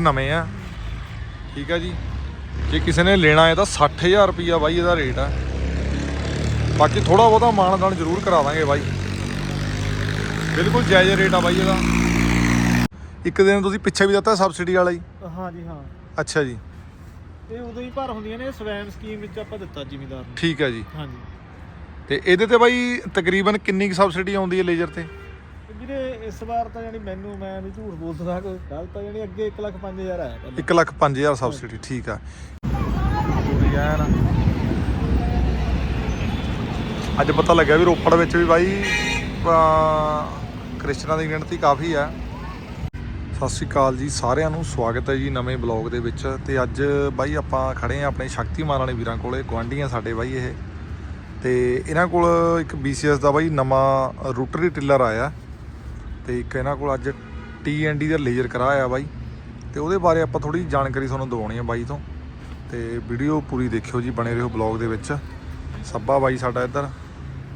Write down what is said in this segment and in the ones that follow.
ਨਵੇਂ ਆ। ਠੀਕ ਆ ਜੀ। ਜੇ ਕਿਸੇ ਨੇ ਲੈਣਾ ਹੈ ਤਾਂ 60000 ਰੁਪਿਆ ਬਾਈ ਇਹਦਾ ਰੇਟ ਆ। ਬਾਕੀ ਥੋੜਾ ਬਹੁਤਾ ਮਾਣ ਤਾਣ ਜ਼ਰੂਰ ਕਰਾ ਦਾਂਗੇ ਬਾਈ। ਬਿਲਕੁਲ ਜਾਇਜ਼ ਰੇਟ ਆ ਬਾਈ ਇਹਦਾ। ਇੱਕ ਦਿਨ ਤੁਸੀਂ ਪਿੱਛੇ ਵੀ ਦਿੱਤਾ ਸਬਸਿਡੀ ਵਾਲਾ ਜੀ। ਹਾਂ ਜੀ ਹਾਂ। ਅੱਛਾ ਜੀ। ਇਹ ਉਦੋਂ ਹੀ ਭਰ ਹੁੰਦੀਆਂ ਨੇ ਸਵੈਮ ਸਕੀਮ ਵਿੱਚ ਆਪਾਂ ਦਿੱਤਾ ਜ਼ਿਮੀਦਾਰ ਨੂੰ। ਠੀਕ ਹੈ ਜੀ। ਹਾਂਜੀ ਤੇ ਇਹਦੇ ਤੇ ਬਾਈ ਤਕਰੀਬਨ ਕਿੰਨੀ ਕੁ ਸਬਸਿਡੀ ਆਉਂਦੀ ਹੈ ਲੇਜ਼ਰ ਤੇ? ਇਸ ਵਾਰ ਤਾਂ ਯਾਨੀ ਮੈਨੂੰ ਮੈਂ ਵੀ ਝੂਠ ਬੋਲ ਸਕਦਾ ਕੋਈ ਗੱਲ ਤਾਂ ਯਾਨੀ ਅੱਗੇ 1 ਲੱਖ 5000 ਆਇਆ ਪਹਿਲਾਂ। 1 ਲੱਖ 5000 ਸਬਸਿਡੀ ਠੀਕ ਆ। ਪੂਰੀ ਐਨ ਅੱਜ ਪਤਾ ਲੱਗਿਆ ਵੀ ਰੋਪੜ ਵਿੱਚ ਵੀ ਬਾਈ ਅਹ, ਕ੍ਰਿਸਚਨਾਂ ਦੀ ਗਿਣਤੀ ਕਾਫੀ ਆ। ਸਤਿ ਸ਼੍ਰੀ ਅਕਾਲ ਜੀ ਸਾਰਿਆਂ ਨੂੰ ਸਵਾਗਤ ਹੈ ਜੀ ਨਵੇਂ ਬਲੌਗ ਦੇ ਵਿੱਚ। ਤੇ ਅੱਜ ਬਾਈ ਆਪਾਂ ਖੜੇ ਆ ਆਪਣੇ ਸ਼ਕਤੀਮਾਨ ਵਾਲੇ ਵੀਰਾਂ ਕੋਲੇ ਗੁਆਂਢੀਆਂ ਸਾਡੇ ਬਾਈ ਇਹ। ਤੇ ਇਹਨਾਂ ਕੋਲ ਇੱਕ BCS ਦਾ ਬਾਈ ਨਵਾਂ ਰੂਟਰੀ ਟਿਲਰ ਆਇਆ। ਤੇ ਇੱਕ ਇਹਨਾਂ ਕੋਲ ਅੱਜ TND ਦਾ ਲੇਜ਼ਰ ਕਰਾਇਆ ਬਾਈ। ਤੇ ਉਹਦੇ ਬਾਰੇ ਆਪਾਂ ਥੋੜੀ ਜਾਣਕਾਰੀ ਤੁਹਾਨੂੰ ਦਿਵਾਉਣੀ ਹੈ ਬਾਈ ਤੋਂ। ਤੇ ਵੀਡੀਓ ਪੂਰੀ ਦੇਖਿਓ ਜੀ ਬਣੇ ਰਹੋ ਬਲੌਗ ਦੇ ਵਿੱਚ। ਸੱਬਾ ਬਾਈ ਸਾਡਾ ਇੱਧਰ।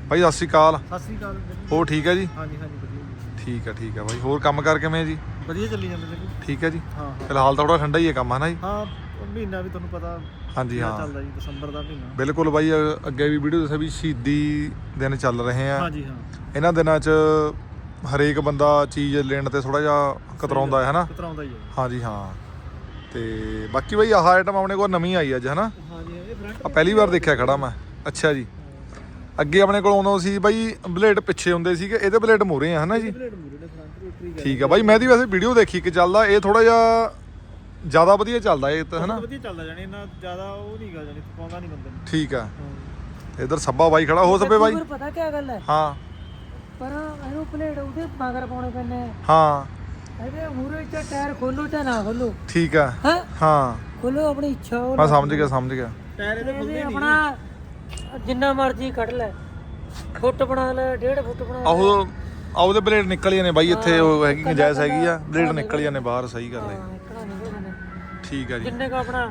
ਬਾਈ ਸਤਿ ਸ਼੍ਰੀ ਅਕਾਲ। ਸਤਿ ਸ੍ਰੀ ਅਕਾਲ। ਹੋਰ ਠੀਕ ਹੈ ਜੀ? ਹਾਂਜੀ ਹਾਂਜੀ ਵਧੀਆ। ਠੀਕ ਹੈ ਠੀਕ ਹੈ ਬਾਈ। ਹੋਰ ਕੰਮ ਕਰ ਕਿਵੇਂ ਜੀ? ਵਧੀਆ ਚੱਲੀ ਜਾਂਦਾ ਜੀ। ਠੀਕ ਹੈ ਜੀ? ਹਾਂ ਫਿਲਹਾਲ ਤਾਂ ਥੋੜਾ ਠੰਡਾ ਹੀ ਹੈ ਕੰਮ ਹੈ ਨਾ ਜੀ? ਹਾਂ ਮਹੀਨਾ ਵੀ ਤੁਹਾਨੂੰ ਪਤਾ ਹਾਂਜੀ ਹਾਂ। ਚੱਲਦਾ ਜੀ ਦਸੰਬਰ ਦਾ ਮਹੀਨਾ। ਬਿਲਕੁਲ ਬਾਈ ਅੱਗੇ ਵੀ ਵੀਡੀਓ ਦੱਸਿਆ ਵੀ ਸ਼ਹੀਦੀ ਦਿਨ ਚੱਲ ਰਹੇ ਆ। ਹਾਂਜੀ ਹਾਂ। ਇਹਨਾਂ ਦਿਨਾਂ 'ਚ ਹਰੇਕ ਬੰਦਾ ਚੀਜ਼ ਲੈਣ ਤੇ ਥੋੜਾ ਜਿਹਾ ਕਤਰਾਉਂਦਾ ਹੈ ਹਨਾ? ਕਤਰਾਉਂਦਾ ਹੀ ਹੈ। ਹਾਂਜੀ ਹਾਂ। ਤੇ ਬਾਕੀ ਬਾਈ ਆਹ ਆਈਟਮ ਆਪਣੇ ਕੋਲ ਨਵੀਂ ਆਈ ਅੱਜ ਹਨਾ? ਹਾਂਜੀ ਇਹ ਫਰੰਟ ਆ ਪਹਿਲੀ ਵਾਰ ਦੇਖਿਆ ਖੜਾ ਮੈਂ। ਅੱਛਾ ਜੀ। ਅੱਗੇ ਆਪਣੇ ਕੋਲ ਆਉਂਦਾ ਸੀ ਬਾਈ ਬਲੇਡ ਪਿੱਛੇ ਹੁੰਦੇ ਸੀਗੇ ਇਹਦੇ ਬਲੇਡ ਮੂਰੇ ਆ ਹਨਾ ਜੀ? ਬਲੇਡ ਮੂਰੇ ਨੇ ਫਰੰਟ ਰੋਟਰੀ ਠੀਕ ਆ ਬਾਈ ਮੈਂ ਦੀ ਵੈਸੇ ਵੀਡੀਓ ਦੇਖੀ ਕਿ ਚੱਲਦਾ ਇਹ ਥੋੜਾ ਜਿਹਾ ਜ਼ਿਆਦਾ ਵਧੀਆ ਚੱਲਦਾ ਇਹ ਤਾਂ ਹਨਾ? ਵਧੀਆ ਚੱਲਦਾ ਜਾਨੀ ਇੰਨਾ ਜ਼ਿਆਦਾ ਉਹ ਨਹੀਂ ਗਾ ਜਾਨੀ ਥਕਾਉਂਦਾ ਨਹੀਂ ਬੰਦੇ ਨੂੰ। ਠੀਕ ਆ। ਇਧਰ ਸੱਬਾ ਬਾਈ ਖੜਾ ਹੋ ਸਕੇ ਬਾਈ? ਪਤਾ ਕੀ ਗੱਲ ਹੈ? ਹਾਂ। ਪਰ ਇਹਨੂੰ ਪਲੇਟ ਉਹਦੇ ਮਗਰ ਪਾਉਣੇ ਪੈਣੇ ਆ। ਹਾਂ। ਇਹਦੇ ਮੂਰੇ ਚ ਟਾਇਰ ਖੋਲੋ ਜਾਂ ਨਾ ਖੋਲੋ। ਠੀਕ ਆ। ਹਾਂ? ਹਾਂ। ਖੋਲੋ ਆਪਣੀ ਇੱਛਾ ਉਹ ਮੈਂ ਸਮਝ ਗਿਆ ਸਮਝ ਗਿਆ। ਟਾਇਰ ਇਹਦੇ ਖੁੱਲਦੇ ਨਹੀਂ ਆਪਣਾ ਜਿੰਨਾ ਮਰਜ਼ੀ ਕੱਢ ਲੈ। ਫੁੱਟ ਬਣਾ ਲੈ ਡੇਢ ਫੁੱਟ ਬਣਾ ਲੈ। ਆਹੋ ਆਹ ਉਹਦੇ ਬਲੇਡ ਨਿਕਲ ਜਾਂਦੇ ਬਾਈ ਇੱਥੇ ਉਹ ਹੈਗੀ ਗੁੰਜਾਇਸ਼ ਹੈਗੀ ਆ। ਬਲੇਡ ਨਿਕਲ ਜਾਂਦੇ ਬਾਹਰ ਸਹੀ ਗੱਲ ਹੈ ਠੀਕ ਆ ਜੀ। ਜਿੰਨੇ ਕਾ ਆਪਣਾ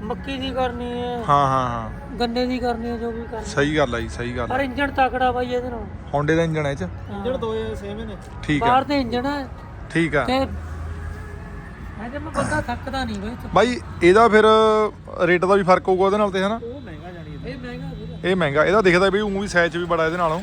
ਮੱਕੀ ਦੀ ਕਰਨੀ ਹੈ ਹਾਂ ਹਾਂ ਹਾਂ। ਗੰਨੇ ਦੀ ਕਰਨੀ ਹੈ ਜੋ ਵੀ ਕਰਨੀ ਸਹੀ ਗੱਲ ਆ ਜੀ ਸਹੀ ਗੱਲ ਪਰ ਇੰਜਣ ਤਕੜਾ ਬਾਈ ਇਹਦੇ ਨਾਲ। ਹੌਂਡੇ ਦਾ ਇੰਜਣ ਹੈ ਇਹ ਚ? ਇੰਜਣ ਦੋਏ ਸੇਮ ਨੇ ਠੀਕ ਆ। ਬਾਹਰ ਤੇ ਇੰਜਣ ਹੈ। ਠੀਕ ਆ। ਤੇ ਇਹਦੇ ਮੈਂ ਬੰਦਾ ਥੱਕਦਾ ਨਹੀਂ ਬਾਈ ਬਾਈ ਇਹਦਾ ਫਿਰ ਰੇਟ ਦਾ ਵੀ ਫ਼ਰਕ ਹੋਊਗਾ ਉਹਦੇ ਨਾਲ ਤੇ ਹਨਾ? ਉਹ ਮਹਿੰਗਾ ਜਾਨੀ ਇਹਦਾ। ਇਹ ਮਹਿੰਗਾ ਵੀਰ ਇਹ ਮਹਿੰਗਾ। ਇਹਦਾ ਦਿਖਦਾ ਵੀ ਉਹ ਵੀ ਸਾਈਜ਼ ਵੀ ਬੜਾ ਇਹਦੇ ਨਾਲੋਂ।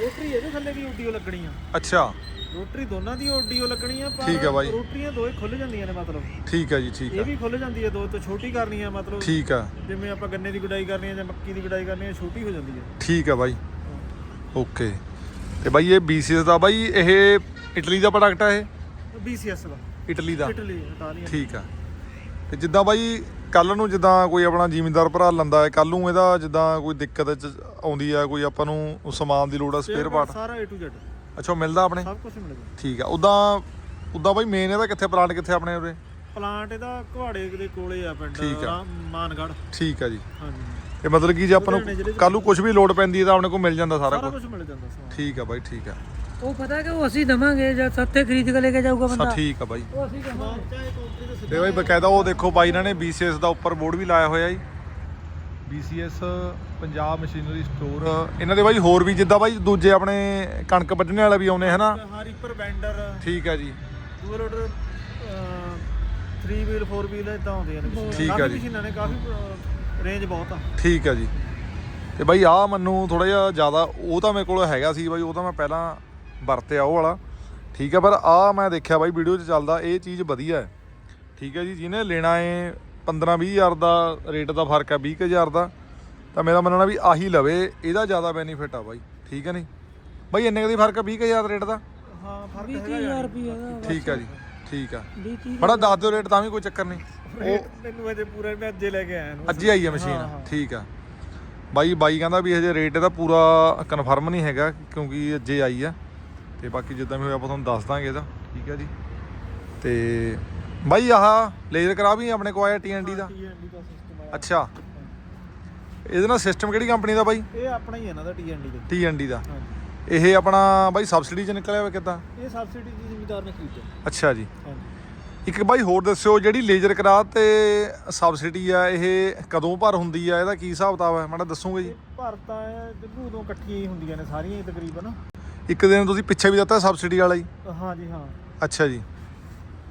ਰੋਟਰੀ ਇਹਦੇ ਥੱਲੇ ਵੀ ਓਡੀਓ ਲੱਗਣੀ ਆ। ਅੱਛਾ। ਰੋਟਰੀ ਦੋਨਾਂ ਦੀ ਓਡੀਓ ਲੱਗਣੀ ਆ ਪਰ ਠੀਕ ਆ ਬਾਈ। ਰੋਟਰੀਆਂ ਦੋਏ ਖੁੱਲ ਜਾਂਦੀਆਂ ਨੇ ਮਤਲਬ। ਠੀਕ ਆ ਜੀ ਠੀਕ ਇਹ ਵੀ ਖੁੱਲ ਜਾਂਦੀ ਹੈ ਦੋ ਤੋਂ ਛੋਟੀ ਕਰਨੀ ਆ ਮਤਲਬ। ਠੀਕ ਆ। ਜਿਵੇਂ ਆਪਾਂ ਗੰਨੇ ਦੀ ਗੁਡਾਈ ਕਰਨੀ ਆ ਜਾਂ ਮੱਕੀ ਦੀ ਗੁਡਾਈ ਕਰਨੀ ਆ ਛੋਟੀ ਹੋ ਜਾਂਦੀ ਹੈ ਠੀਕ ਆ ਬਾਈ। ਓਕੇ। ਤੇ ਬਾਈ ਇਹ BCS ਦਾ ਬਾਈ ਇਹ ਇਟਲੀ ਦਾ ਪ੍ਰੋਡਕਟ ਆ ਇਹ? BCS ਦਾ। ਇਟਲੀ ਦਾ। Italy Italian. ਠੀਕ ਆ। ਤੇ ਜਿੱਦਾਂ ਬਾਈ ਕੱਲ ਨੂੰ ਜਿੱਦਾਂ ਕੋਈ ਆਪਣਾ ਜ਼ਿਮੀਂਦਾਰ ਭਰਾ ਲੰਦਾ ਹੈ ਕੱਲ ਨੂੰ ਇਹਦਾ ਜਿੱਦਾਂ ਕੋਈ ਦਿੱਕਤ ਚ ਆਉਂਦੀ ਆ ਕੋਈ ਆਪਾਂ ਨੂੰ ਸਮਾਨ ਦੀ ਲੋੜ ਆ ਸਪੇਅਰ ਪਾਰਟ ਸਾਰਾ A to Z ਅੱਛਾ ਉਹ ਮਿਲਦਾ ਆਪਣੇ? ਸਭ ਕੁਝ ਮਿਲੇਗਾ ਠੀਕ ਆ ਉਦਾਂ ਉਦਾਂ ਬਾਈ ਮੇਨ ਇਹਦਾ ਕਿੱਥੇ ਪਲਾਂਟ ਕਿੱਥੇ ਆਪਣੇ ਉਰੇ? ਪਲਾਂਟ ਇਹਦਾ ਕੁਹਾੜੇ ਦੇ ਕੋਲੇ ਆ ਪਿੰਡ ਠੀਕ ਆ। ਰਾਮ- ਮਾਨਗੜ੍ਹ। ਠੀਕ ਆ ਜੀ। ਹਾਂਜੀ। ਇਹ ਮਤਲਬ ਕਿ ਜੇ ਆਪਾਂ ਲੁਧਿਆਣੇ ਜ਼ਿਲ੍ਹੇ ਨੂੰ ਕੱਲ ਨੂੰ ਕੁਝ ਵੀ ਲੋਡ ਪੈਂਦੀ ਹੈ ਤਾਂ ਆਪਣੇ ਕੋਲ ਮਿਲ ਜਾਂਦਾ ਸਾਰਾ ਸਾਰਾ ਕੁਝ ਕੁਝ ਮਿਲ ਜਾਂਦਾ ਸਮਾਨ ਠੀਕ ਆ ਬਾਈ ਠੀਕ ਆ। ਉਹ ਪਤਾ ਕਿ ਉਹ ਅਸੀਂ ਦਵਾਂਗੇ ਜਦ ਸੱਤੇ ਖਰੀਦ ਕੇ ਲੈ ਕੇ ਜਾਊਗਾ ਬੰਦਾ? ਠੀਕ ਆ ਬਾਈ। ਉਹ ਅਸੀਂ ਦਵਾਂਗੇ। ਚਾਹੇ ਕੰਪਨੀ ਦੇ ਤੇ ਬਾਈ ਬਕਾਇਦਾ ਉਹ ਦੇਖੋ ਬਾਈ ਇਹਨਾਂ ਨੇ BCS ਦਾ ਉੱਪਰ ਬੋਰਡ ਵੀ ਲਾਇਆ ਹੋਇਆ ਜੀ। BCS ਪੰਜਾਬ ਮਸ਼ੀਨਰੀ ਸਟੋਰ ਇਹਨਾਂ ਦੇ ਬਾਈ ਹੋਰ ਵੀ ਜਿੱਦਾਂ ਬਾਈ ਦੂਜੇ ਆਪਣੇ ਕਣਕ ਵੱਢਣੇ ਵਾਲੇ ਵੀ ਆਉਨੇ ਹਨਾ? ਹਾਂ ਰੀਪਰ ਬੈਂਡਰ ਠੀਕ ਆ ਜੀ। ਦੂਰ ਆਰਡਰ 3 ਵੀਲ 4 ਵੀਲ ਇਦਾਂ ਆਉਂਦੀਆਂ ਨੇ ਮਸ਼ੀਨਾਂ। ਠੀਕ ਆ ਕਾਫੀ ਜੀ। ਮਸ਼ੀਨਾਂ ਨੇ ਕਾਫੀ ਰੇਂਜ ਬਹੁਤ ਆ। ਠੀਕ ਆ ਜੀ। ਤੇ ਬਾਈ ਆ ਮੈਨੂੰ ਥੋੜਾ ਜਿਹਾ ਜ਼ਿਆਦਾ ਉਹ ਤਾਂ ਮੇਰੇ ਕੋਲ ਹੈਗਾ ਸੀ ਬਾਈ ਉਹ ਤਾਂ ਮੈਂ ਪਹਿਲਾਂ ਵਰਤਿਆ ਉਹ ਵਾਲਾ। ਠੀਕ ਆ ਪਰ ਆ ਮੈਂ ਦੇਖਿਆ ਬਾਈ ਵੀਡੀਓ 'ਚ ਚੱਲਦਾ ਇਹ ਚੀਜ਼ ਵਧੀਆ ਹੈ। ਠੀਕ ਹੈ ਜੀ ਜਿਹਨੇ ਲੈਣਾ ਏ 15 20 ਹਜ਼ਾਰ ਦਾ ਰੇਟ ਦਾ ਫ਼ਰਕ ਹੈ 20 ਕੁ ਹਜ਼ਾਰ ਦਾ ਤਾਂ ਮੇਰਾ ਮੰਨਣਾ ਵੀ ਆਹੀ ਲਵੇ ਇਹਦਾ ਜ਼ਿਆਦਾ ਬੈਨੀਫਿਟ ਆ ਬਾਈ ਠੀਕ ਹੈ ਨਹੀਂ? ਬਾਈ ਇੰਨੇ ਕੁ ਦੀ ਫ਼ਰਕ ਆ 20 ਕੁ ਹਜ਼ਾਰ ਰੇਟ ਦਾ? ਹਾਂ ਫ਼ਰਕ 20000 ਰੁਪਏ ਦਾ ਠੀਕ ਆ ਜੀ ਠੀਕ ਆ 20 30 ਬੜਾ ਦੱਸ ਦਿਓ ਰੇਟ ਤਾਂ ਵੀ ਕੋਈ ਚੱਕਰ ਨਹੀਂ। ਰੇਟ ਮੈਨੂੰ ਅਜੇ ਪੂਰਾ ਮੈਂ ਅੱਜੇ ਲੈ ਕੇ ਆਇਆ ਨੂੰ ਅੱਜ ਹੀ ਆਈ ਹੈ ਮਸ਼ੀਨ ਠੀਕ ਆ ਬਾਈ ਬਾਈ ਕਹਿੰਦਾ ਵੀ ਹਜੇ ਰੇਟ ਇਹਦਾ ਪੂਰਾ ਕਨਫਰਮ ਨਹੀਂ ਹੈਗਾ ਕਿਉਂਕਿ ਅੱਜੇ ਆਈ ਆ ਤੇ ਬਾਕੀ ਜਿੱਦਾਂ ਵੀ ਹੋਇਆ ਆਪਾਂ ਤੁਹਾਨੂੰ ਦੱਸ ਦਾਂਗੇ ਇਹਦਾ ਠੀਕ ਆ ਜੀ। ਤੇ ਬਾਈ ਆਹ ਲੇਜ਼ਰ ਕਰਾ ਵੀ ਆਪਣੇ ਕੋਲ ਆਇਆ TND ਦਾ? TND ਦਾ ਸਿਸਟਮ ਆ ਅੱਛਾ। ਇਹਦੇ ਨਾਲ ਸਿਸਟਮ ਕਿਹੜੀ ਕੰਪਨੀ ਦਾ ਬਾਈ? ਇਹ ਆਪਣਾ ਹੀ ਹੈ ਇਹਨਾਂ ਦਾ TND ਦਾ। TND ਦਾ। ਹਾਂਜੀ। ਇਹ ਆਪਣਾ ਬਾਈ ਸਬਸਿਡੀ ਚ ਨਿਕਲਿਆ ਹੋਇਆ ਕਿੱਦਾਂ? ਇਹ ਸਬਸਿਡੀ ਦੀ ਜ਼ਿਮੀਦਾਰ ਨੇ ਖਰੀਦਿਆ। ਅੱਛਾ ਜੀ। ਹਾਂਜੀ। ਇੱਕ ਬਾਈ ਹੋਰ ਦੱਸਿਓ ਜਿਹੜੀ ਲੇਜ਼ਰ ਕਰਾ ਤੇ ਸਬਸਿਡੀ ਆ ਇਹ ਕਦੋਂ ਭਰ ਹੁੰਦੀ ਆ? ਇਹਦਾ ਕੀ ਹਿਸਾਬ ਕਿਤਾਬ ਹੈ ਮਾੜਾ ਦੱਸੋਗੇ ਜੀ? ਭਰਤਾ ਜਿੱਦੂ ਉਦੋਂ ਇਕੱਠੀਆਂ ਹੀ ਹੁੰਦੀਆਂ ਨੇ ਸਾਰੀਆਂ ਹੀ ਤਕਰੀਬਨ। ਇੱਕ ਦਿਨ ਤੁਸੀਂ ਪਿੱਛੇ ਵੀ ਦਿੱਤਾ ਸਬਸਿਡੀ ਵਾਲਾ ਜੀ ਹਾਂਜੀ ਹਾਂ। ਅੱਛਾ ਜੀ।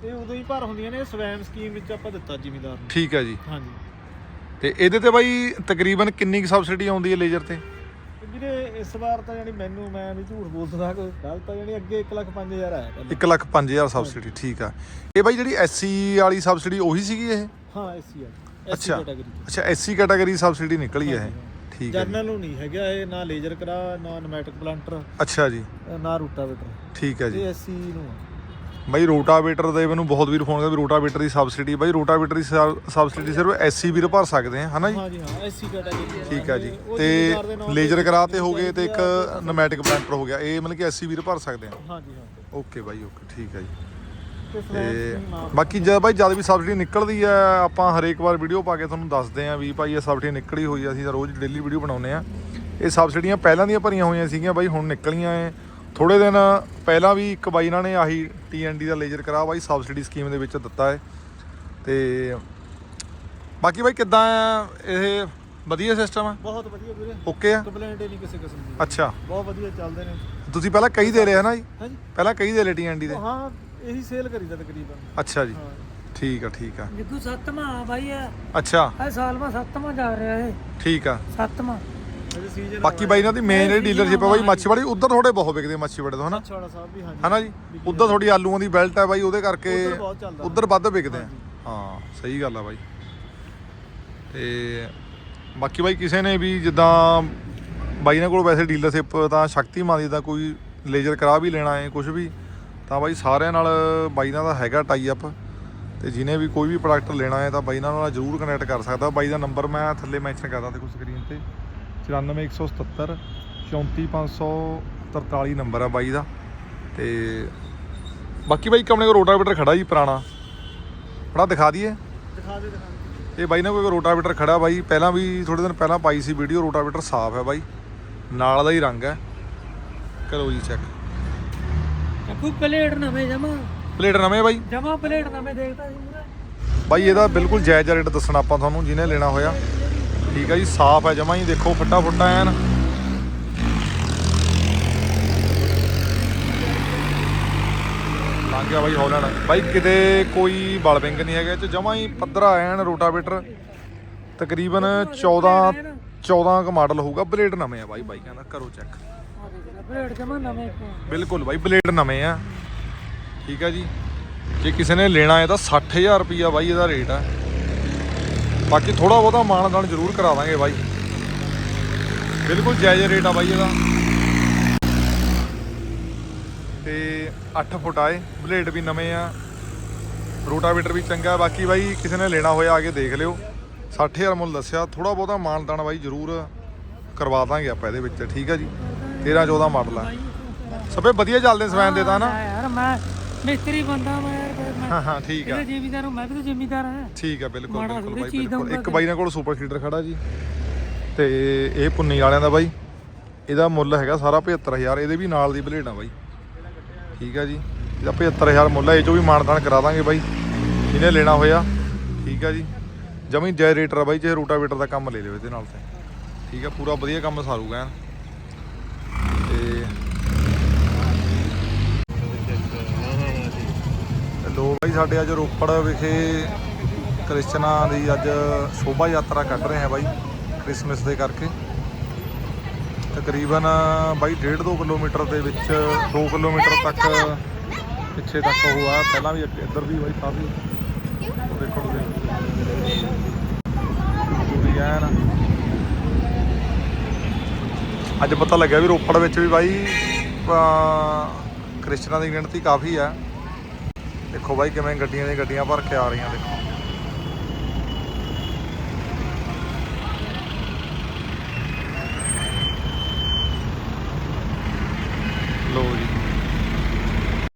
ਇਹ ਉਦੋਂ ਹੀ ਭਰ ਹੁੰਦੀਆਂ ਨੇ ਸਵੈਮ ਸਕੀਮ ਵਿੱਚ ਆਪਾਂ ਦਿੱਤਾ ਜ਼ਿਮੀਦਾਰ ਨੂੰ। ਠੀਕ ਹੈ ਜੀ। ਹਾਂਜੀ। ਤੇ ਇਹਦੇ ਤੇ ਬਾਈ ਤਕਰੀਬਨ ਕਿੰਨੀ ਕੁ ਸਬਸਿਡੀ ਆਉਂਦੀ ਹੈ ਲੇਜ਼ਰ ਤੇ? ਵੀਰੇ ਇਸ ਵਾਰ ਤਾਂ ਯਾਨੀ ਮੈਨੂੰ ਮੈਂ ਵੀ ਝੂਠ ਬੋਲਦਾ ਕੋਈ ਗੱਲ ਤਾਂ ਯਾਨੀ ਅੱਗੇ 1 ਲੱਖ 5000 ਆਇਆ ਪਹਿਲਾਂ। 1 ਲੱਖ 5000 ਸਬਸਿਡੀ ਠੀਕ ਆ। ਇਹ ਬਾਈ ਜਿਹੜੀ ਐਸਸੀ ਵਾਲੀ ਸਬਸਿਡੀ ਉਹੀ ਸੀਗੀ ਇਹ? ਹਾਂ ਐਸਸੀ ਆ ਅੱਛਾ। ਕੈਟਾਗਰੀ ਅੱਛਾ ਐਸਸੀ ਕੈਟਾਗਰੀ ਸਬਸਿਡੀ ਨਿਕਲੀ ਹੈ ਇਹ। ਠੀਕ ਹੈ। ਜਰਨਲ ਨੂੰ ਨਹੀਂ ਹੈਗਾ ਇਹ ਨਾ ਲੇਜ਼ਰ ਕਰਾ ਨਾ ਨਮੈਟਿਕ ਪਲਾਂਟਰ ਅੱਛਾ ਜੀ। ਨਾ ਰੂਟਾਵੇਟਰ। ਠੀਕ ਹੈ ਜੀ। ਇਹ ਐਸਸੀ ਨੂੰ ਬਾਈ ਰੋਟਾਵੇਟਰ ਦੇ ਮੈਨੂੰ ਬਹੁਤ ਵੀਰ ਫੋਨ ਕਰ ਵੀ ਰੋਟਾਵੇਟਰ ਦੀ ਸਬਸਿਡੀ ਬਾਈ ਰੋਟਾਵੇਟਰ ਦੀ ਸਬਸਿਡੀ ਸਿਰਫ ਐਸਸੀ ਵੀਰ ਭਰ ਸਕਦੇ ਆ ਹਨਾ ਜੀ? ਹਾਂ ਜੀ ਹਾਂ ਐਸਸੀ ਕੈਟਾਗਰੀ ਠੀਕ ਹੈ ਜੀ। ਤੇ ਲੇਜ਼ਰ ਕਰਾ ਤੇ ਹੋ ਗਏ ਤੇ ਇੱਕ ਨਮੈਟਿਕ ਪਲਾਂਟਰ ਹੋ ਗਿਆ। ਇਹ ਮਤਲਬ ਕਿ ਐਸਸੀ ਵੀਰ ਭਰ ਸਕਦੇ ਆ। ਹਾਂ ਜੀ ਹਾਂ। ਓਕੇ ਬਾਈ ਓਕੇ ਠੀਕ ਹੈ ਜੀ। ਤੇ ਬਾਕੀ ਜਦ ਬਾਈ ਜਦ ਵੀ ਸਬਸਿਡੀ ਨਿਕਲਦੀ ਆ ਆਪਾਂ ਹਰੇਕ ਵਾਰ ਵੀਡੀਓ ਪਾ ਕੇ ਤੁਹਾਨੂੰ ਦੱਸਦੇ ਆ ਵੀ ਭਾਈ ਇਹ ਸਬਸਿਡੀ ਨਿਕਲੀ ਹੋਈ ਆ ਅਸੀਂ ਰੋਜ਼ ਡੇਲੀ ਵੀਡੀਓ ਬਣਾਉਂਦੇ ਆ। ਇਹ ਸਬਸਿਡੀਆਂ ਪਹਿਲਾਂ ਦੀਆਂ ਭਰੀਆਂ ਹੋਈਆਂ ਸੀਗੀਆਂ ਬਾਈ ਹੁਣ ਨਿਕਲੀਆਂ ਐ। ਥੋੜੇ ਦਿਨ ਪਹਿਲਾਂ ਵੀ ਇੱਕ ਬਾਈ ਇਹਨਾਂ ਨੇ ਆਹੀ ਟੀਐਨਡੀ ਦਾ ਲੇਜ਼ਰ ਕਰਾ ਬਾਈ ਸਬਸਿਡੀ ਸਕੀਮ ਦੇ ਵਿੱਚ ਦਿੱਤਾ ਹੈ। ਤੇ ਬਾਕੀ ਬਾਈ ਕਿੱਦਾਂ ਆ? ਇਹ ਵਧੀਆ ਸਿਸਟਮ ਆ? ਬਹੁਤ ਵਧੀਆ ਵੀਰੇ। ਓਕੇ ਆ? ਕੰਪਲੇਂਟ ਨਹੀਂ ਕਿਸੇ ਕਿਸਮ ਦੀ। ਅੱਛਾ। ਬਹੁਤ ਵਧੀਆ ਚੱਲਦੇ ਨੇ। ਤੁਸੀਂ ਪਹਿਲਾਂ ਕਈ ਦੇ ਰਹੇ ਹਨਾ ਜੀ? ਹਾਂਜੀ। ਪਹਿਲਾਂ ਕਈ ਦੇ ਲਏ ਟੀਐਨਡੀ ਦੇ। ਹਾਂ ਇਹੀ ਸੇਲ ਕਰੀਦਾ ਤਕਰੀਬਨ। ਅੱਛਾ ਜੀ। ਹਾਂ। ਠੀਕ ਆ ਠੀਕ ਆ। ਜਿੱਦੂ ਸੱਤਵਾਂ ਆ ਬਾਈ ਅੱਛਾ। ਇਹ ਸਾਲ ਮਾ ਸੱਤਵਾਂ ਜਾ ਰਿਹਾ ਇਹ। ਠੀਕ ਆ। ਸੱਤਵਾਂ। ਬਾਕੀ ਬਾਈ ਇਹਨਾਂ ਦੀ ਮੇਨ ਜਿਹੜੀ ਡੀਲਰਸ਼ਿਪ ਹੈ ਬਾਈ ਮੱਛੀਵਾੜੀ ਉਧਰ ਥੋੜੇ ਬਹੁਤ ਵਿਕਦੇ ਮੱਛੀਵਾੜੇ ਤੋਂ ਹਨਾ? ਛਾੜਾ ਸਾਹਿਬ ਵੀ ਹਾਂਜੀ। ਹਨਾ ਜੀ? ਉਧਰ ਥੋੜੀ ਆਲੂਆਂ ਦੀ ਬੈਲਟ ਹੈ ਬਾਈ ਉਹਦੇ ਕਰਕੇ ਉੱਧਰ ਵੱਧ ਵਿਕਦੇ ਆ। ਹਾਂ ਸਹੀ ਗੱਲ ਆ ਬਾਈ। ਤੇ ਬਾਕੀ ਬਾਈ ਕਿਸੇ ਨੇ ਵੀ ਜਿੱਦਾਂ ਬਾਈ ਨਾਲ ਕੋਲ ਵੈਸੇ ਡੀਲਰਸ਼ਿਪ ਤਾਂ ਸ਼ਕਤੀਮਾਨ ਦੀ ਦਾ ਕੋਈ ਲੇਜ਼ਰ ਕਰਾ ਵੀ ਲੈਣਾ ਹੈ ਕੁਝ ਵੀ ਤਾਂ ਬਾਈ ਸਾਰਿਆਂ ਨਾਲ ਬਾਈ ਨਾਲ ਦਾ ਹੈਗਾ ਟਾਈ ਅਪ ਤੇ ਜਿਹਨੇ ਵੀ ਕੋਈ ਵੀ ਪ੍ਰੋਡਕਟ ਲੈਣਾ ਹੈ ਤਾਂ ਬਾਈ ਨਾਲ ਜ਼ਰੂਰ ਕਨੈਕਟ ਕਰ ਸਕਦਾ। ਬਾਈ ਦਾ ਨੰਬਰ ਮੈਂ ਥੱਲੇ ਮੈਂਸ਼ਨ ਕਰਦਾ ਦੇਖੋ ਸਕਰੀਨ ਤੇ। 94177 34543 ਨੰਬਰ ਆ ਬਾਈ ਦਾ। ਤੇ ਬਾਕੀ ਬਾਈ ਆਪਣੇ ਕੋਲ ਰੋਟਾਵੇਟਰ ਖੜਾ ਜੀ ਪੁਰਾਣਾ। ਬੜਾ ਦਿਖਾ ਦਈਏ? ਦਿਖਾ ਦੇ ਦਿਖਾ ਦੇ। ਇਹ ਬਾਈ ਨੇ ਕੋਈ ਰੋਟਾਵੇਟਰ ਖੜਾ ਬਾਈ। ਪਹਿਲਾਂ ਵੀ ਥੋੜੇ ਦਿਨ ਪਹਿਲਾਂ ਪਾਈ ਸੀ ਵੀਡੀਓ ਰੋਟਾਵੇਟਰ ਸਾਫ਼ ਹੈ ਬਾਈ। ਨਾਲ ਦਾ ਹੀ ਰੰਗ ਹੈ। ਕਰੋ ਜੀ ਚੈੱਕ। ਕੱਕੂ ਪਲੇਟ ਨਵੇਂ ਜਮਾ। ਪਲੇਟ ਨਵੇਂ ਬਾਈ? ਜਮਾ ਪਲੇਟ ਨਵੇਂ ਦੇਖਦਾ ਪੂਰਾ ਬਾਈ ਇਹਦਾ ਬਿਲਕੁਲ ਜਾਇਜ਼ ਰੇਟ ਦੱਸਣਾ ਆਪਾਂ ਤੁਹਾਨੂੰ ਜਿਹਨੇ ਲੈਣਾ ਹੋਇਆ। ਠੀਕ ਹੈ ਜੀ ਸਾਫ਼ ਹੈ ਜਮਾ ਹੀ ਦੇਖੋ ਫੱਟਾ ਫੁੱਟਾ ਐਨ ਲੰਘ ਗਿਆ ਬਾਈ ਹੌਲੈਂਡ। ਬਾਈ ਕਿਤੇ ਕੋਈ ਬਲ ਵਿੰਗ ਨਹੀਂ ਹੈਗਾ ਇਹ ਚ ਜਮਾ ਹੀ ਪੱਧਰਾ ਐਨ ਰੋਟਾਵੇਟਰ। ਤਕਰੀਬਨ 14 14 ਕ ਮਾਡਲ ਹੋਊਗਾ ਬਲੇਡ ਨਵੇਂ ਆ ਬਾਈ ਬਾਈ ਕਹਿੰਦਾ ਕਰੋ ਚੈੱਕ। ਆ ਪਲੇਟ ਜਮਾ ਨਵੇਂ ਬਿਲਕੁਲ ਬਾਈ ਬਲੇਡ ਨਵੇਂ ਆ। ਠੀਕ ਆ ਜੀ ਜੇ ਕਿਸੇ ਨੇ ਲੈਣਾ ਹੈ ਤਾਂ 60000 ਰੁਪਈਆ ਬਾਈ ਇਹਦਾ ਰੇਟ ਆ। ਬਾਕੀ ਥੋੜਾ ਬਹੁਤਾ ਮਾਨਦਾਨ ਜ਼ਰੂਰ ਕਰਾ ਦਾਂਗੇ ਬਾਈ। ਬਿਲਕੁਲ ਜਾਇਜ਼ ਰੇਟ ਆ ਬਾਈ ਇਹਦਾ। ਤੇ 8 ਫੁੱਟ ਆਏ, ਬਲੇਡ ਵੀ ਨਵੇਂ ਆ। ਰੋਟਾਵੇਟਰ ਵੀ ਚੰਗਾ, ਬਾਕੀ ਬਾਈ ਕਿਸੇ ਨੇ ਲੈਣਾ ਹੋਇਆ ਆ ਕੇ ਦੇਖ ਲਿਓ। 60000 ਮੁੱਲ ਦੱਸਿਆ ਥੋੜਾ ਬਹੁਤਾ ਮਾਨਦਾਨ ਬਾਈ ਜ਼ਰੂਰ ਕਰਵਾ ਦਾਂਗੇ ਆਪਾਂ ਇਹਦੇ ਵਿੱਚ, ਠੀਕ ਆ ਜੀ? 13 14 ਮਾਡਲ ਆ। ਸਭੇ ਵਧੀਆ ਚੱਲਦੇ ਸਵੈਨ ਦੇ ਤਾਂ ਨਾ ਯਾਰ, ਮੈਂ ਮਿਸਤਰੀ ਬੰਦਾ ਮੈਂ ਹਾਂ ਹਾਂ ਠੀਕ ਆ। ਇਹਦੇ ਜ਼ਿਮੀਦਾਰ ਮੈਂ ਵੀ ਤਾਂ ਜ਼ਿਮੀਦਾਰ ਹਾਂ ਠੀਕ ਆ ਬਿਲਕੁਲ ਮਾੜਾ ਬਿਲਕੁਲ ਥੋੜ੍ਹੀ ਬਾਈ ਬਿਲਕੁਲ। ਇੱਕ ਬਾਈ ਨਾਲ ਕੋਲ ਸੁਪਰ ਸੀਡਰ ਖੜਾ ਜੀ। ਤੇ ਇਹ ਪੁੰਨੀ ਵਾਲਿਆਂ ਦਾ ਬਾਈ। ਇਹਦਾ ਮੁੱਲ ਹੈਗਾ ਸਾਰਾ 75000 ਇਹਦੇ ਵੀ ਨਾਲ ਦੀ ਬਲੇਡ ਆ ਬਾਈ। ਠੀਕ ਆ ਜੀ। ਇਹਦਾ 75000 ਮੁੱਲ ਹੈ ਇਹ ਚੋਂ ਵੀ ਮਾਨਦਾਨ ਕਰਾ ਦਾਂਗੇ ਬਾਈ। ਜਿਹਨੇ ਲੈਣਾ ਹੋਇਆ। ਠੀਕ ਆ ਜੀ। ਜਮੀ ਜੈਨਰੇਟਰ ਆ ਬਾਈ ਜੇ ਰੋਟਾਵੇਟਰ ਦਾ ਕੰਮ ਲੈ ਲਿਓ ਇਹਦੇ ਨਾਲ ਤੇ। ਠੀਕ ਆ ਪੂਰਾ ਵਧੀਆ ਕੰਮ ਸਾਰੂਗਾ ਐਨ। ਤੇ ਬਾਈ ਸਾਡੇ ਅੱਜ ਰੋਪੜ ਵਿਖੇ ਕ੍ਰਿਸਚਨਾਂ ਦੀ ਅੱਜ ਸ਼ੋਭਾ ਯਾਤਰਾ ਕੱਢ ਰਹੇ ਹਾਂ ਬਾਈ ਕ੍ਰਿਸਮਸ ਦੇ ਕਰਕੇ। ਤਕਰੀਬਨ ਬਾਈ 1.5 ਕਿਲੋਮੀਟਰ ਦੇ ਵਿੱਚ 2 ਕਿਲੋਮੀਟਰ ਤੱਕ ਪਿੱਛੇ ਤੱਕ ਉਹ ਆ। ਪਹਿਲਾਂ ਵੀ ਇੱਧਰ ਵੀ ਬਾਈ ਕਾਫੀ। ਦੇਖੋ ਤੁਸੀਂ। ਪੂਰੀ ਐਨ ਅੱਜ ਪਤਾ ਲੱਗਿਆ ਵੀ ਰੋਪੜ ਵਿੱਚ ਵੀ ਬਾਈ ਅਹ, ਕ੍ਰਿਸਚਨਾਂ ਦੀ ਗਿਣਤੀ ਕਾਫੀ ਆ। देखो भाई किमें गड्डिया गड्डिया भर के आ रही देखो। लो जी।